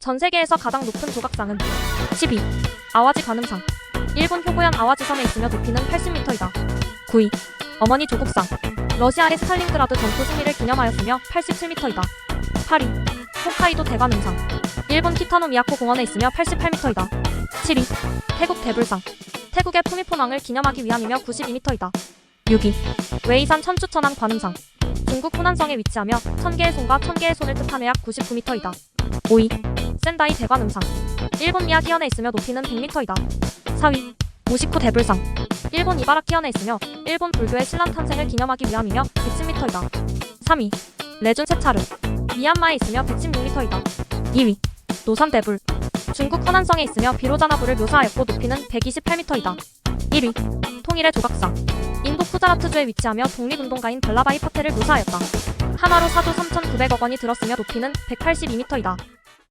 전 세계에서 가장 높은 조각상은 12. 아와지 관음상. 일본 효고현 아와지 섬에 있으며 높이는 80m이다. 9위. 어머니 조국상. 러시아의 스탈린그라드 전투 승리를 기념하였으며 87m이다. 8위. 홋카이도 대관음상. 일본 키타노 미야코 공원에 있으며 88m이다. 7위. 태국 대불상. 태국의 푸미포낭을 기념하기 위함이며 92m이다. 6위. 웨이산 천추천왕 관음상. 중국 후난성에 위치하며 천개의 손과 천개의 손을 뜻하며 약 99m이다. 5위. 센다이 대관 음상. 일본 미야기현에 있으며 높이는 100m이다. 4위. 오시쿠 대불상. 일본 이바라키현에 있으며 일본 불교의 신란 탄생을 기념하기 위함이며 110m이다. 3위. 레준 세차르. 미얀마에 있으며 116m이다. 2위. 노산 대불. 중국 허난성에 있으며 비로자나부를 묘사하였고 높이는 128m이다. 1위. 통일의 조각상. 인도 쿠자라트주에 위치하며 독립운동가인 발라바이 파테를 묘사하였다. 하나로 사조 3,900억 원이 들었으며 높이는 182m이다.